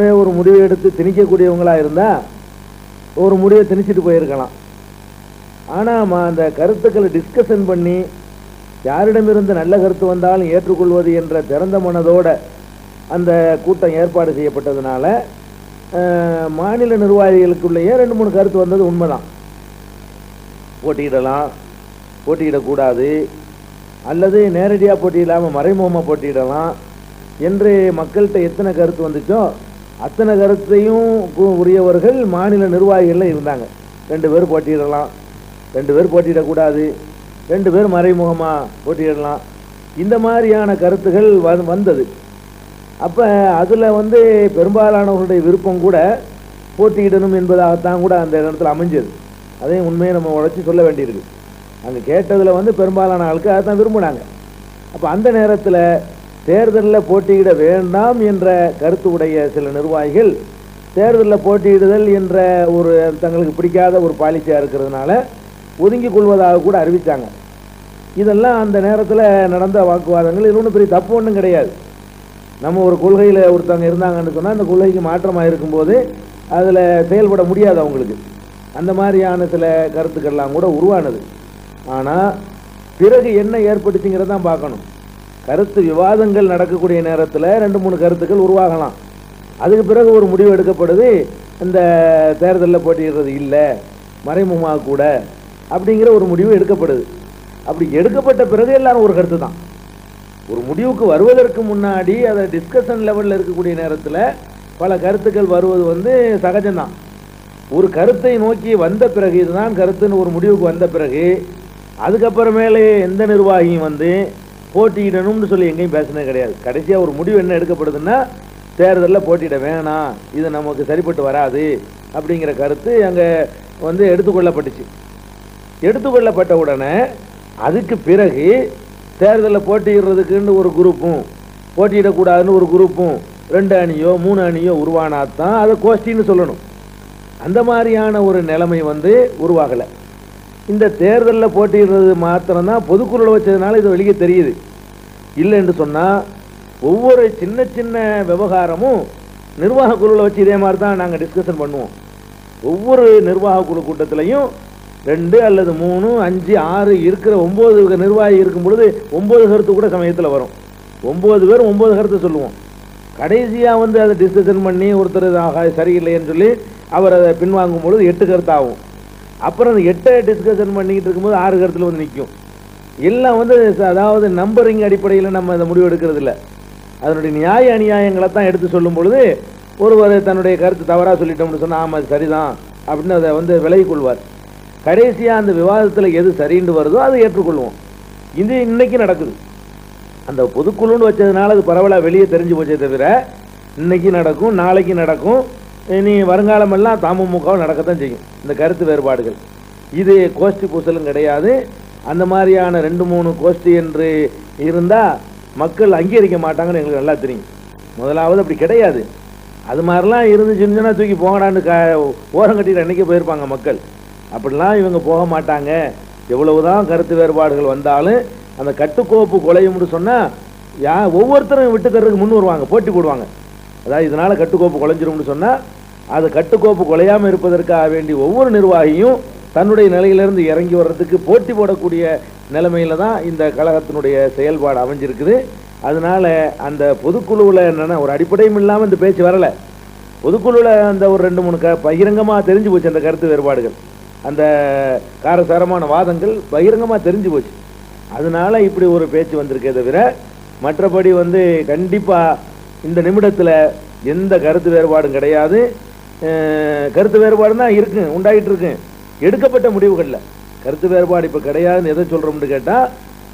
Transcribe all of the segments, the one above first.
ஒரு முடிவை எடுத்து திணிக்கக்கூடியவங்களா இருந்தா ஒரு முடிவை திணிச்சிட்டு போயிருக்கலாம். ஆனா அந்த கருத்துக்களை டிஸ்கஷன் பண்ணி யாரிடமிருந்து நல்ல கருத்து வந்தாலும் ஏற்றுக்கொள்வது என்ற திறந்த மனதோட அந்த கூட்டம் ஏற்பாடு செய்யப்பட்டதுனால மாநில நிர்வாகிகளுக்குள்ளேயே ரெண்டு மூணு கருத்து வந்தது உண்மைதான். போட்டியிடலாம் போட்டியிடக்கூடாது அல்லது நேரடியாக போட்டியிடாமல் மறைமுகமாக போட்டியிடலாம். என்று மக்கள்கிட்ட எத்தனை கருத்து வந்துச்சோ அத்தனை கருத்தையும் உரியவர்கள் மாநில நிர்வாகிகள் இருந்தாங்க. ரெண்டு பேர் போட்டியிடலாம். ரெண்டு பேர் போட்டியிடக்கூடாது. ரெண்டு பேர் மறைமுகமாக போட்டியிடலாம். இந்த மாதிரியான கருத்துகள் வந்தது. அப்போ அதில் வந்து பெரும்பாலானவர்களுடைய விருப்பம் கூட போட்டியிடணும் என்பதாகத்தான் கூட அந்த இடத்துல அமைஞ்சது. அதையும் உண்மையை நம்ம உழைச்சி சொல்ல வேண்டியிருக்கு. அங்கே கேட்டதில் வந்து பெரும்பாலான ஆளுக்கு அதை தான் விரும்பினாங்க. அப்போ அந்த நேரத்தில் தேர்தலில் போட்டியிட வேண்டாம் என்ற கருத்து உடைய சில நிர்வாகிகள் தேர்தலில் போட்டியிடுதல் என்ற ஒரு தங்களுக்கு பிடிக்காத ஒரு பாலிசியாக இருக்கிறதுனால ஒதுங்கிக் கொள்வதாக கூட அறிவித்தாங்க இதெல்லாம் அந்த நேரத்தில் நடந்த வாக்குவாதங்கள் இது ஒன்றும் பெரிய தப்பு ஒன்றும் கிடையாது. நம்ம ஒரு கொள்கையில் ஒருத்தவங்க இருந்தாங்கன்னு சொன்னால் அந்த கொள்கைக்கு மாற்றமாக இருக்கும்போது அதில் செயல்பட முடியாது அவங்களுக்கு. அந்த மாதிரியான சில கருத்துக்கள்லாம் கூட உருவானது. ஆனால் பிறகு என்ன ஏற்பட்டுச்சுங்கிறதான் பார்க்கணும். கருத்து விவாதங்கள் நடக்கக்கூடிய நேரத்தில் ரெண்டு மூணு கருத்துக்கள் உருவாகலாம். அதுக்கு பிறகு ஒரு முடிவு எடுக்கப்படுது இந்த தேர்தலில் போட்டியிடுறது இல்லை மறைமுகமாக கூட அப்படிங்கிற ஒரு முடிவு எடுக்கப்படுது. அப்படி எடுக்கப்பட்ட பிறகு எல்லாரும் ஒரு கருத்து தான். ஒரு முடிவுக்கு வருவதற்கு முன்னாடி அதை டிஸ்கஷன் லெவலில் இருக்கக்கூடிய நேரத்தில் பல கருத்துக்கள் வருவது வந்து சகஜம்தான் ஒரு கருத்தை நோக்கி வந்த பிறகு இதுதான் கருத்துன்னு ஒரு முடிவுக்கு வந்த பிறகு அதுக்கப்புறமேலே எந்த நிர்வாகியும் வந்து போட்டியிடணும்னு சொல்லி எங்கேயும் பேசினது கிடையாது. கடைசியாக ஒரு முடிவு என்ன எடுக்கப்படுதுன்னா தேர்தலில் போட்டியிட வேணாம் இது நமக்கு சரிப்பட்டு வராது அப்படிங்கிற கருத்து அங்கே வந்து எடுத்துக்கொள்ளப்பட்டுச்சு. எடுத்துக்கொள்ளப்பட்ட உடனே அதுக்கு பிறகு தேர்தலில் போட்டியிடுறதுக்குன்னு ஒரு குரூப்பும் போட்டியிடக்கூடாதுன்னு ஒரு குரூப்பும் ரெண்டு அணியோ மூணு அணியோ உருவானாதான் அதை கோஷ்டின்னு சொல்லணும். அந்த மாதிரியான ஒரு நிலைமை வந்து உருவாகலை. இந்த தேர்தலில் போட்டியிடுறது மாத்திரம்தான் பொதுக்குழுவில் வச்சதுனால இது வெளியே தெரியுது. இல்லைன்னு சொன்னால் ஒவ்வொரு சின்ன சின்ன விவகாரமும் நிர்வாக குழுவில் வச்சு இதே மாதிரி தான் நாங்கள் டிஸ்கஷன் பண்ணுவோம். ஒவ்வொரு நிர்வாக குழு கூட்டத்திலையும் ரெண்டு அல்லது மூணு அஞ்சு ஆறு இருக்கிற ஒம்பது நிர்வாகி இருக்கும் பொழுது ஒம்பது கருத்து கூட சமயத்தில் வரும். ஒம்பது பேர் ஒம்பது கருத்து சொல்லுவோம். கடைசியாக வந்து அதை டிஸ்கஷன் பண்ணி ஒருத்தர் சரியில்லைன்னு சொல்லி அவர் அதை பின்வாங்கும் பொழுது எட்டு கருத்தாகும். அப்புறம் அந்த எட்டை டிஸ்கஷன் பண்ணிக்கிட்டு இருக்கும்போது ஆறு கருத்தில் வந்து நிற்கும் எல்லாம் வந்து அதாவது நம்பரிங் அடிப்படையில் நம்ம அதை முடிவு எடுக்கிறது இல்லை அதனுடைய நியாய அநியாயங்களை தான் எடுத்து சொல்லும் பொழுது ஒருவர் தன்னுடைய கருத்து தவறாக சொல்லிட்டோம்னு சொன்னால் ஆமாம் சரிதான் அப்படின்னு அதை வந்து விலகி கொள்வார். கடைசியாக அந்த விவாதத்தில் எது சரின்னு வருதோ அதை ஏற்றுக்கொள்வோம். இது இன்னைக்கு நடக்குது. அந்த பொதுக்குழுன்னு வச்சதுனால அது பரவலாக வெளியே தெரிஞ்சு போச்சே தவிர இன்னைக்கு நடக்கும் நாளைக்கு நடக்கும் இனி வருங்காலமெல்லாம் தமுமுகவும் நடக்கத்தான் செய்யும். இந்த கருத்து வேறுபாடுகள். இது கோஷ்டி பூசலும் கிடையாது. அந்த மாதிரியான ரெண்டு மூணு கோஷ்டி என்று இருந்தால் மக்கள் அங்கீகரிக்க மாட்டாங்கன்னு எங்களுக்கு நல்லா தெரியும். முதலாவது அப்படி கிடையாது. அது மாதிரிலாம் இருந்துச்சுன்னு தூக்கி போகடான்னு க ஓரம் கட்டிட்டு அன்னைக்கு போயிருப்பாங்க மக்கள். அப்படிலாம் இவங்க போக மாட்டாங்க. எவ்வளவுதான் கருத்து வேறுபாடுகள் வந்தாலும் அந்த கட்டுக்கோப்பு குலையும்னு சொன்னால் யா ஒவ்வொருத்தரும் விட்டுக்கிறதுக்கு முன் வருவாங்க போட்டி போடுவாங்க. அதாவது இதனால் கட்டுக்கோப்பு குலைஞ்சிரும்னு சொன்னால் அது கட்டுக்கோப்பு குலையாமல் இருப்பதற்காக வேண்டி ஒவ்வொரு நிர்வாகியும் தன்னுடைய நிலையிலிருந்து இறங்கி வர்றதுக்கு போட்டி போடக்கூடிய நிலைமையில் தான் இந்த கழகத்தினுடைய செயல்பாடு அமைஞ்சிருக்குது. அதனால அந்த பொதுக்குழுவில் என்னென்னா ஒரு அடிப்படையும் இல்லாமல் இந்த பேச்சு வரலை. பொதுக்குழுவில் அந்த ஒரு ரெண்டு மூணு க பகிரங்கமாக தெரிஞ்சு போச்சு அந்த கருத்து வேறுபாடுகள். அந்த காரசாரமான வாதங்கள் பகிரங்கமாக தெரிஞ்சு போச்சு. அதனால இப்படி ஒரு பேச்சு வந்திருக்கே தவிர மற்றபடி வந்து கண்டிப்பாக இந்த நிமிடத்தில் எந்த கருத்து வேறுபாடும் கிடையாது. கருத்து வேறுபாடு தான் இருக்கு உண்டாகிட்டு இருக்கு. எடுக்கப்பட்ட முடிவுகளில். கருத்து வேறுபாடு இப்போ கிடையாதுன்னு எதை சொல்கிறோம்னு கேட்டால்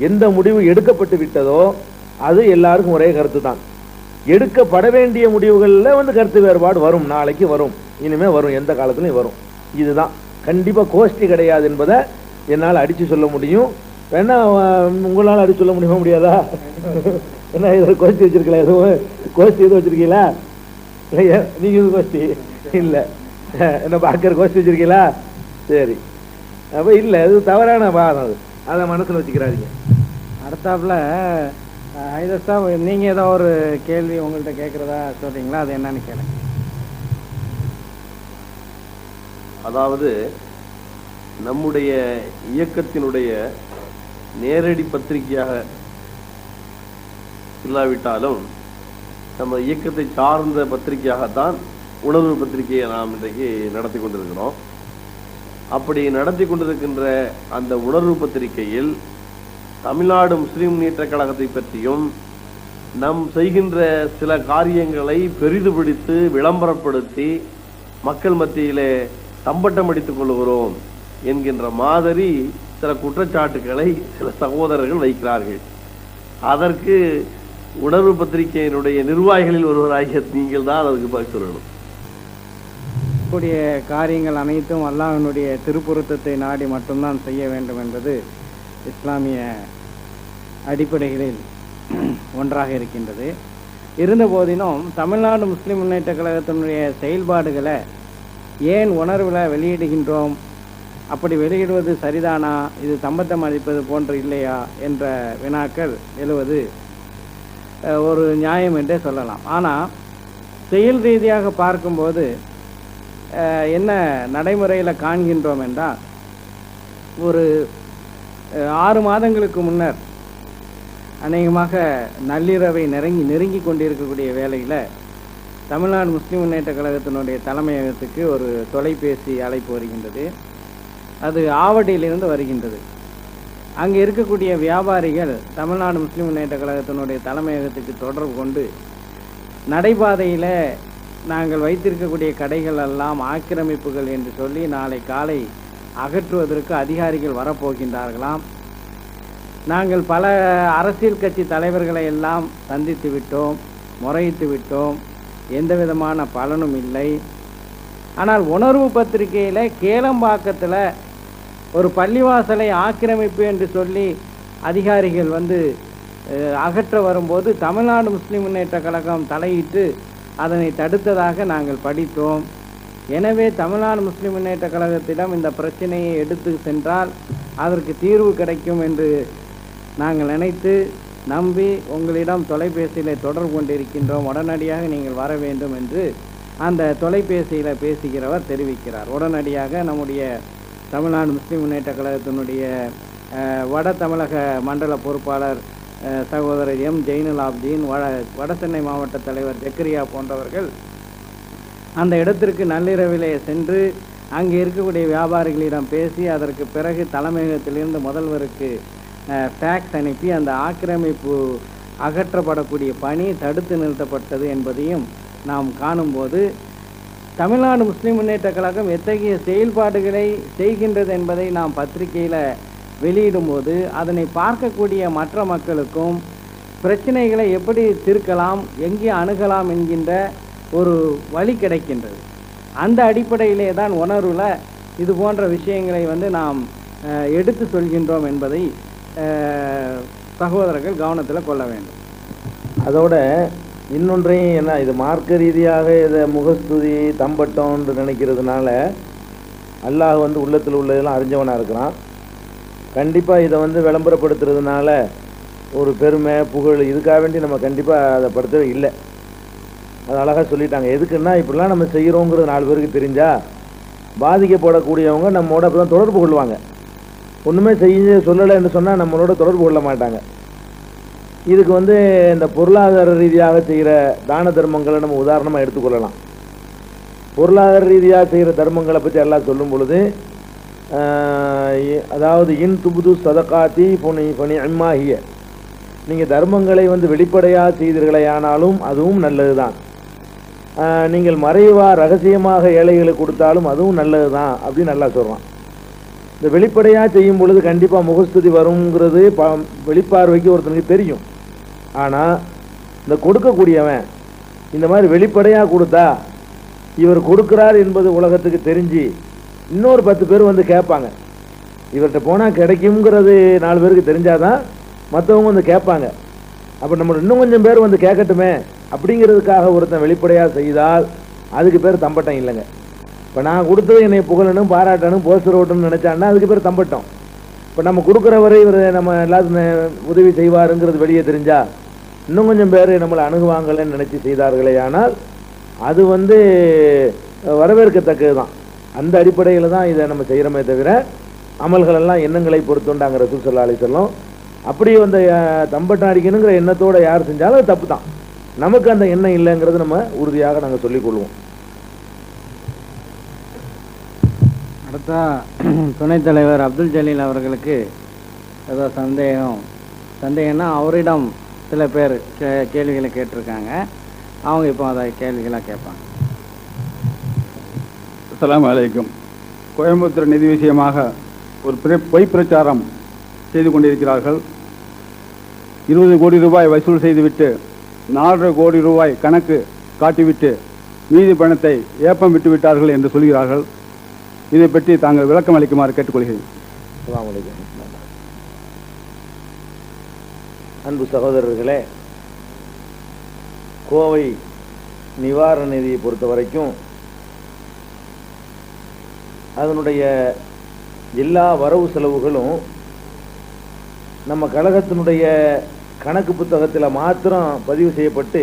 எந்த முடிவு எடுக்கப்பட்டு விட்டதோ அது எல்லாருக்கும் ஒரே கருத்து தான். எடுக்கப்பட வேண்டிய முடிவுகளில் வந்து கருத்து வேறுபாடு வரும் நாளைக்கு வரும். இனிமேல் வரும் எந்த காலத்துலையும் வரும். இதுதான். கண்டிப்பாக கோஷ்டி கிடையாது என்பதை என்னால் அடித்து சொல்ல முடியும். வேணா உங்களால் அடித்து சொல்ல முடியுமா முடியாதா? என்ன ஏதோ கோஷ்டி வச்சிருக்கல எதுவும் கோஷ்டி எதுவும் வச்சிருக்கீங்களா? இல்லையா நீங்கள் இது கோஷ்டி? இல்லை. என்ன பார்க்கற கோஷ்டி வச்சிருக்கீங்களா? சரி. அப்போ இல்லை அது தவறான வாதம் அது. அதை மனசில் வச்சுக்கிறாதீங்க. அடுத்தாப்புல ஐதஸ்தா நீங்கள் ஏதோ ஒரு கேள்வி உங்கள்கிட்ட கேட்குறதா சொல்கிறீங்களா அது என்னன்னு கேளுங்க. அதாவது நம்முடைய இயக்கத்தினுடைய நேரடி பத்திரிகையாக இல்லாவிட்டாலும் நம்ம இயக்கத்தை சார்ந்த பத்திரிகையாகத்தான் உணர்வு பத்திரிகையை நாம் இன்றைக்கு நடத்தி கொண்டிருக்கிறோம். அப்படி நடத்தி கொண்டிருக்கின்ற அந்த உணர்வு பத்திரிகையில் தமிழ்நாடு முஸ்லிம் முன்னேற்ற கழகத்தை பற்றியும் நம் செய்கின்ற சில காரியங்களை பெரிதுபிடித்து விளம்பரப்படுத்தி மக்கள் மத்தியிலே தம்பட்டம் அடித்துக் கொள்கிறோம் என்கின்ற மாதிரி சில குற்றச்சாட்டுகளை சில சகோதரர்கள் வைக்கிறார்கள். அதற்கு உணர்வு பத்திரிகையினுடைய நிர்வாகிகளில் ஒருவராகிய நீங்கள் தான் அதுக்கு பதில் சொல்லணும். கூடிய காரியங்கள் அனைத்தும் அல்லாஹனுடைய திருப்புருத்தத்தை நாடி மட்டும்தான் செய்ய வேண்டும் என்பது இஸ்லாமிய அடிப்படைகளில் ஒன்றாக இருக்கின்றது. இருந்த போதிலும் தமிழ்நாடு முஸ்லிம் முன்னேற்ற கழகத்தினுடைய செயல்பாடுகளை ஏன் உணர்வில் வெளியிடுகின்றோம்? அப்படி வெளியிடுவது சரிதானா? இது சம்பந்தம் அளிப்பது போன்று இல்லையா? என்ற வினாக்கள் எழுவது ஒரு நியாயம் என்றே சொல்லலாம். ஆனால் செயல் ரீதியாக பார்க்கும்போது என்ன நடைமுறையில் காண்கின்றோம் என்றால் ஒரு ஆறு மாதங்களுக்கு முன்னர் அநேகமாக நள்ளிரவை நெருங்கி நெருங்கி கொண்டிருக்கக்கூடிய வேலையில் தமிழ்நாடு முஸ்லீம் முன்னேற்ற கழகத்தினுடைய தலைமையகத்துக்கு ஒரு தொலைபேசி அழைப்பு வருகின்றது. அது ஆவடியிலிருந்து வருகின்றது. அங்கே இருக்கக்கூடிய வியாபாரிகள் தமிழ்நாடு முஸ்லீம் முன்னேற்ற கழகத்தினுடைய தலைமையகத்துக்கு தொடர்பு கொண்டு நடைபாதையில் நாங்கள் வைத்திருக்கக்கூடிய கடைகள் எல்லாம் ஆக்கிரமிப்புகள் என்று சொல்லி நாளை காலை அகற்றுவதற்கு அதிகாரிகள் வரப்போகின்றார்களாம். நாங்கள் பல அரசியல் கட்சி தலைவர்களை எல்லாம் சந்தித்து விட்டோம் முறையிட்டு விட்டோம். எந்த விதமான பலனும் இல்லை. ஆனால் உணர்வு பத்திரிகையில் கேளம்பாக்கத்தில் ஒரு பள்ளிவாசலை ஆக்கிரமிப்பு என்று சொல்லி அதிகாரிகள் வந்து அகற்ற வரும்போது தமிழ்நாடு முஸ்லிம் முன்னேற்ற கழகம் தலையிட்டு அதனை தடுத்ததாக நாங்கள் படித்தோம். எனவே தமிழ்நாடு முஸ்லிம் முன்னேற்ற கழகத்திடம் இந்த பிரச்சனையை எடுத்து சென்றால் அதற்கு தீர்வு கிடைக்கும் என்று நாங்கள் நினைத்து நம்பி உங்களிடம் தொலைபேசியில் தொடர்பு கொண்டிருக்கின்றோம். உடனடியாக நீங்கள் வர வேண்டும் என்று அந்த தொலைபேசியில் பேசுகிறவர் தெரிவிக்கிறார். உடனடியாக நம்முடைய தமிழ்நாடு முஸ்லீம் முன்னேற்ற கழகத்தினுடைய வட தமிழக மண்டல பொறுப்பாளர் சகோதரர் எம். ஜெயினுல் ஆப்தீன் வட வட சென்னை மாவட்ட தலைவர் ஜக்கரியா போன்றவர்கள் அந்த இடத்திற்கு நள்ளிரவிலே சென்று அங்கே இருக்கக்கூடிய வியாபாரிகளிடம் பேசி அதற்கு பிறகு தலைமையகத்திலிருந்து முதல்வருக்கு ஃபேக்ஸ் அனுப்பி அந்த ஆக்கிரமிப்பு அகற்றப்படக்கூடிய பணி தடுத்து நிறுத்தப்பட்டது என்பதையும் நாம் காணும்போது தமிழ்நாடு முஸ்லிம் முன்னேற்ற கழகம் எத்தகைய செயல்பாடுகளை செய்கின்றது என்பதை நாம் பத்திரிகையில் வெளியிடும்போது அதனை பார்க்கக்கூடிய மற்ற மக்களுக்கும் பிரச்சனைகளை எப்படி தீர்க்கலாம் எங்கே அணுகலாம் என்கின்ற ஒரு வழி கிடைக்கின்றது. அந்த அடிப்படையிலே தான் உணர்வில் இது போன்ற விஷயங்களை வந்து நாம் எடுத்து சொல்கின்றோம் என்பதை சகோதரர்கள் கவனத்தில் கொள்ள வேண்டும். அதோட இன்னொன்றையும் என்ன இது மார்க்க ரீதியாக இதை முகஸ்துதி தம்பட்டம் என்று நினைக்கிறதுனால அல்லாஹ் வந்து உள்ளத்தில் உள்ளதெல்லாம் அறிஞ்சவனாக இருக்கிறான். கண்டிப்பாக இதை வந்து விளம்பரப்படுத்துறதுனால ஒரு பெருமை புகழ் இதுக்காக வேண்டி நம்ம கண்டிப்பாக அதை படுத்தவே இல்லை. அது அழகாக சொல்லிட்டாங்க. எதுக்குன்னா இப்படிலாம் நம்ம செய்கிறோங்கிறது நாலு பேருக்கு தெரிஞ்சால் பாதிக்கப்படக்கூடியவங்க நம்மோட அப்போ தான் தொடர்பு கொள்வாங்க. ஒன்றுமே செய்ய சொல்லலைன்னு சொன்னால் நம்மளோட தொடர்பு கொள்ள மாட்டாங்க. இதுக்கு வந்து இந்த பொருளாதார ரீதியாக செய்கிற தான தர்மங்களை நம்ம உதாரணமாக எடுத்துக்கொள்ளலாம். பொருளாதார ரீதியாக செய்கிற தர்மங்களை பற்றி எல்லாம் சொல்லும் பொழுது இ- அதாவது இன் துபுது சதகாத்தி பொனி பனி அம்மாகிய நீங்கள் தர்மங்களை வந்து வெளிப்படையாக செய்தீர்களே ஆனாலும் அதுவும் நல்லது தான் நீங்கள் மறைவாக ரகசியமாக ஏழைகளுக்கு கொடுத்தாலும் அதுவும் நல்லது தான் அப்படின்னு நல்லா சொல்கிறான் இந்த வெளிப்படையாக செய்யும் பொழுது கண்டிப்பாக முகஸ்துதி வருங்கிறது ப வெளிப்பார்வைக்கு ஒருத்தனுக்கு தெரியும். ஆனால் இந்த கொடுக்கக்கூடியவன் இந்த மாதிரி வெளிப்படையாக கொடுத்தா இவர் கொடுக்கிறார் என்பது உலகத்துக்கு தெரிஞ்சு இன்னொரு பத்து பேர் வந்து கேட்பாங்க. இவர்கிட்ட போனால் கிடைக்குங்கிறது நாலு பேருக்கு தெரிஞ்சாதான் மற்றவங்க வந்து கேட்பாங்க. அப்போ நம்ம இன்னும் கொஞ்சம் பேர் வந்து கேட்கட்டுமே அப்படிங்கிறதுக்காக ஒருத்தன் வெளிப்படையாக செய்தால் அதுக்கு பேர் தம்பட்டம் இல்லைங்க. இப்போ நான் கொடுத்தது என்னை புகழனும் பாராட்டணும் போஸ்டர் ஓட்டணும்னு நினச்சான்னா அதுக்கு பேர் தம்பட்டம். இப்போ நம்ம கொடுக்குறவரை இவர் நம்ம எல்லாத்துக்கும் உதவி செய்வாருங்கிறது வெளியே தெரிஞ்சா இன்னும் கொஞ்சம் பேர் நம்மளை அணுகுவாங்கன்னு நினச்சி செய்தார்களே. ஆனால் அது வந்து வரவேற்கத்தக்கது தான் அந்த அடிப்படையில் தான் இதை நம்ம செய்கிறோமே தவிர அமல்கள் எல்லாம் எண்ணங்களை பொறுத்துண்டாங்க ரசூல் சல்லா அலி அப்படி அந்த அஹ், தம்பட்டம் அடிக்கணுங்கிற யார் செஞ்சாலும் அது தப்பு தான் நமக்கு அந்த எண்ணம் இல்லைங்கிறது நம்ம உறுதியாக நாங்கள் சொல்லிக் கொள்வோம். அடுத்தா துணைத் தலைவர் அப்துல் ஜலீல் அவர்களுக்கு ஏதோ சந்தேகம். சந்தேகம்னா அவரிடம் சில பேர் கே கேள்விகளை கேட்டிருக்காங்க. அவங்க இப்போ அதை கேள்விகளாக கேட்பாங்க. அஸ்லாம் அலைக்கும். கோயம்புத்தூர் நிதி விஷயமாக ஒரு பொய் பிரச்சாரம் செய்து கொண்டிருக்கிறார்கள். இருபது கோடி ரூபாய் வசூல் செய்துவிட்டு நாலரை கோடி ரூபாய் கணக்கு காட்டிவிட்டு மீதி பணத்தை ஏப்பம் விட்டு விட்டார்கள் என்று சொல்கிறார்கள். இதை பற்றி தாங்கள் விளக்கம் அளிக்குமாறு கேட்டுக்கொள்கிறேன். அன்பு சகோதரர்களே கோவை நிவாரண நிதியை பொறுத்த வரைக்கும் அதனுடைய எல்லா வரவு செலவுகளும் நம்ம கழகத்தினுடைய கணக்கு புத்தகத்தில் மாத்திரம் பதிவு செய்யப்பட்டு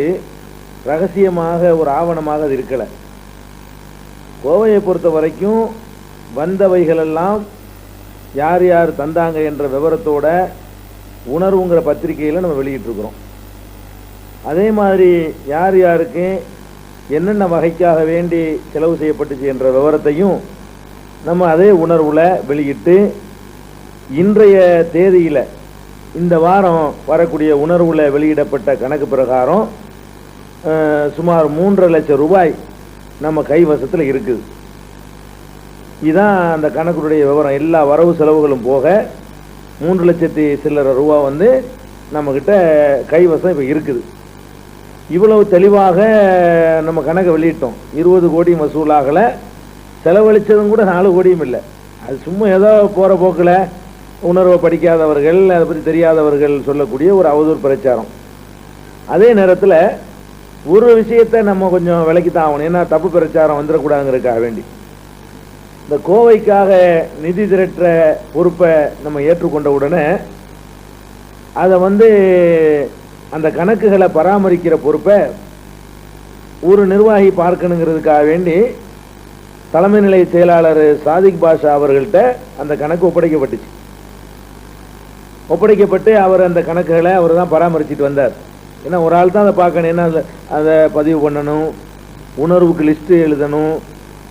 ரகசியமாக ஒரு ஆவணமாக அது இருக்கலை. கோவையை பொறுத்த வரைக்கும் வந்தவைகளெல்லாம் யார் யார் தந்தாங்க என்ற விவரத்தோட உணர்வுங்கிற பத்திரிகையில் நம்ம வெளியிட்டிருக்கிறோம். அதே மாதிரி யார் யாருக்கு என்னென்ன வகைக்காக வேண்டி செலவு செய்யப்பட்டுச்சு என்ற விவரத்தையும் நம்ம அதே உணர்வுல வெளியிட்டு இன்றைய தேதியில் இந்த வாரம் வரக்கூடிய உணர்வுல வெளியிடப்பட்ட கணக்கு பிரகாரம் சுமார் மூன்றரை லட்சம் ரூபாய் நம்ம கைவசத்தில் இருக்குது. இதுதான் அந்த கணக்குடைய விவரம். எல்லா வரவு செலவுகளும் போக மூன்று லட்சத்தி சில்லற ரூபா வந்து நம்மக்கிட்ட கைவசம் இப்போ இருக்குது. இவ்வளவு தெளிவாக நம்ம கணக்கை வெளியிட்டோம். இருபது கோடி வசூலாகலை. செலவழிச்சதும் கூட நாலு கோடியும் இல்லை. அது சும்மா ஏதோ போகிற போக்கில் உணர்வை படிக்காதவர்கள் அதை பற்றி தெரியாதவர்கள் சொல்லக்கூடிய ஒரு அவதூறு பிரச்சாரம். அதே நேரத்தில் ஒரு விஷயத்தை நம்ம கொஞ்சம் விலைக்கு தான் ஆகணும். ஏன்னா தப்பு பிரச்சாரம் வந்துடக்கூடாதுங்கிறதுக்காக வேண்டி. இந்த கோவைக்காக நிதி திரட்டுற பொறுப்பை நம்ம ஏற்றுக்கொண்ட உடனே அதை வந்து அந்த கணக்குகளை பராமரிக்கிற பொறுப்பை ஒரு நிர்வாகி பார்க்கணுங்கிறதுக்காக வேண்டி தலைமை நிலைய செயலாளர் சாதிக் பாஷா அவர்கள்ட்ட அந்த கணக்கு ஒப்படைக்கப்பட்டுச்சு. ஒப்படைக்கப்பட்டு அவர் அந்த கணக்குகளை அவர் தான் பராமரிச்சுட்டு வந்தார். ஏன்னா ஒரு ஆள் தான் அதை பார்க்கணும். ஏன்னா அதை அதை பதிவு பண்ணணும் உணர்வுக்கு லிஸ்ட்டு எழுதணும்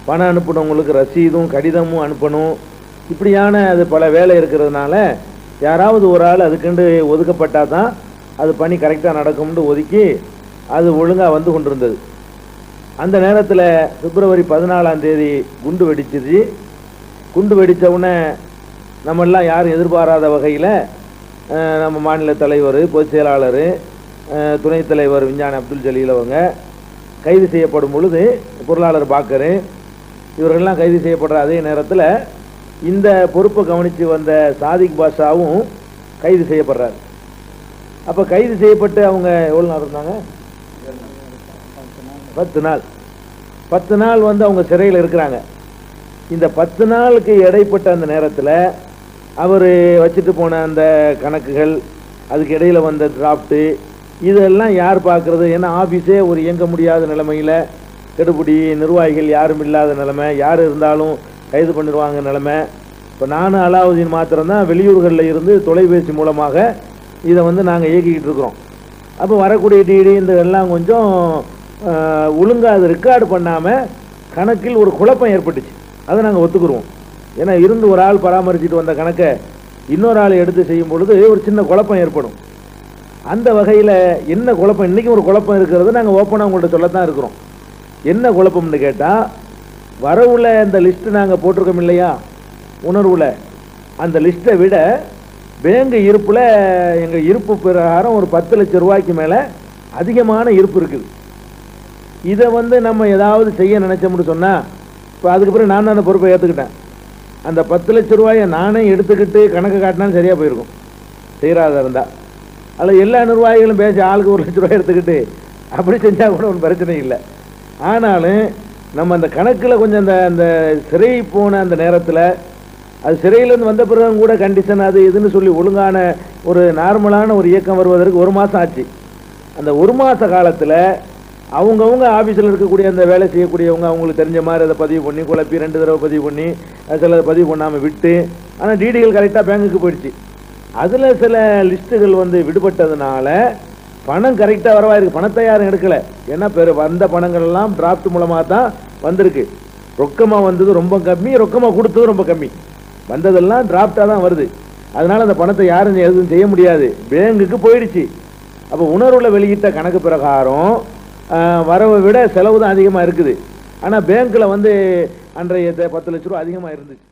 பணம் அனுப்பினவங்களுக்கு ரசீதும் கடிதமும் அனுப்பணும். இப்படியான அது பல வேலை இருக்கிறதுனால யாராவது ஒரு ஆள் அதுக்குண்டு ஒதுக்கப்பட்டால் தான் அது பணி கரெக்டாக நடக்கும்னு ஒதுக்கி அது ஒழுங்காக வந்து கொண்டிருந்தது. அந்த நேரத்தில் பிப்ரவரி பதினாலாம் தேதி குண்டு வெடிச்சிது. குண்டு வெடித்தவுடனே உடனே நம்மெல்லாம் யாரும் எதிர்பாராத வகையில் நம்ம மாநில தலைவர் பொதுச் செயலாளர் துணைத் தலைவர் விஞ்ஞான அப்துல் ஜலீல் அவங்க கைது செய்யப்படும் பொழுது பொருளாளர் பாக்கரு இவர்கள்லாம் கைது செய்யப்படுற அதே நேரத்தில் இந்த பொறுப்பை கவனித்து வந்த சாதிக் பாஷாவும் கைது செய்யப்படுறாரு. அப்போ கைது செய்யப்பட்டு அவங்க எவ்வளோ நாள் இருந்தாங்க? பத்து நாள். பத்து நாள் வந்து அவங்க சிறையில் இருக்கிறாங்க. இந்த பத்து நாளுக்கு இடைப்பட்ட அந்த நேரத்தில் அவர் வச்சுட்டு போன அந்த கணக்குகள் அதுக்கு இடையில வந்த டிராஃப்ட்டு இதெல்லாம் யார் பார்க்குறது ஏன்னா ஆஃபீஸே ஒரு இயங்க முடியாத நிலைமையில் கெடுபிடி நிர்வாகிகள் யாரும் இல்லாத நிலைமை யார் இருந்தாலும் கைது பண்ணிடுவாங்க நிலைமை. இப்போ நானும் அலாவுதீன் மாத்திரம்தான் வெளியூர்களில் இருந்து தொலைபேசி மூலமாக இதை வந்து நாங்கள் இயக்கிக்கிட்டு இருக்கிறோம். அப்போ வரக்கூடிய டிடி இந்த எல்லாம் கொஞ்சம் ஒழுங்காக அது ரெக்கார்டு பண்ணாமல் கணக்கில் ஒரு குழப்பம் ஏற்பட்டுச்சு. அதை நாங்கள் ஒத்துக்குருவோம். ஏன்னா இருந்து ஒரு ஆள் பராமரிச்சுட்டு வந்த கணக்கை இன்னொரு ஆள் எடுத்து செய்யும் பொழுது ஒரு சின்ன குழப்பம் ஏற்படும். அந்த வகையில் என்ன குழப்பம்? இன்றைக்கும் ஒரு குழப்பம் இருக்கிறது. நாங்கள் ஓப்பனாக உங்கள்கிட்ட சொல்லத்தான் இருக்கிறோம். என்ன குழப்பம்னு கேட்டால் வரவுல இந்த லிஸ்ட்டு நாங்கள் போட்டிருக்கோம் இல்லையா? உணர்வுல. அந்த லிஸ்ட்டை விட பேங்கு இருப்பில் எங்கள் இருப்பு பிரகாரம் ஒரு பத்து லட்சம் ரூபாய்க்கு மேலே அதிகமான இருப்பு இருக்குது. இதை வந்து நம்ம ஏதாவது செய்ய நினைச்சோம்னு சொன்னால் இப்போ அதுக்கு பிறகு நான் தான் அந்த பொறுப்பை ஏற்றுக்கிட்டேன் அந்த பத்து லட்ச ரூபாயை நானே எடுத்துக்கிட்டு கணக்கு காட்டினாலும் சரியாக போயிருக்கும். செய்கிறாத இருந்தால் அதில் எல்லா நிர்வாகிகளும் பேசி ஆளுக்கு ஒரு லட்ச ரூபாய் எடுத்துக்கிட்டு அப்படி செஞ்சால் கூட ஒன்றும் பிரச்சனை இல்லை. ஆனாலும் நம்ம அந்த கணக்கில் கொஞ்சம் அந்த அந்த சிறை போன அந்த நேரத்தில் அது சிறையிலேருந்து வந்த பிறகு கூட கண்டிஷன் அது இதுன்னு சொல்லி ஒழுங்கான ஒரு நார்மலான ஒரு இயக்கம் வருவதற்கு ஒரு மாதம் ஆச்சு. அந்த ஒரு மாத காலத்தில் அவங்கவுங்க ஆஃபீஸில் இருக்கக்கூடிய அந்த வேலை செய்யக்கூடியவங்க அவங்களுக்கு தெரிஞ்ச மாதிரி அதை பதிவு பண்ணி குழப்பி ரெண்டு தடவை பதிவு பண்ணி சில பதிவு பண்ணாமல் விட்டு ஆனால் டிடிகள் கரெக்டாக பேங்குக்கு போயிடுச்சு. அதில் சில லிஸ்ட்டுகள் வந்து விடுபட்டதுனால பணம் கரெக்டாக வரவா இருக்கு. பணத்தை யாரும் எடுக்கல. ஏன்னா பெரு? வந்த பணங்கள் எல்லாம் டிராப்ட் மூலமாக தான் வந்திருக்கு. ரொக்கமாக வந்தது ரொம்ப கம்மி ரொக்கமாக கொடுத்தது ரொம்ப கம்மி. வந்ததெல்லாம் டிராப்டாக தான் வருது. அதனால் அந்த பணத்தை யாரும் எதுவும் செய்ய முடியாது. பேங்குக்கு போயிடுச்சு. அப்போ உணர்வுல வெளியிட்ட கணக்கு பிரகாரம் வரவை விட செலவு தான் அதிகமாக இருக்குது. ஆனால் பேங்க்கில் வந்து அன்றைய பத்து லட்ச ரூபா அதிகமாக இருந்துச்சு.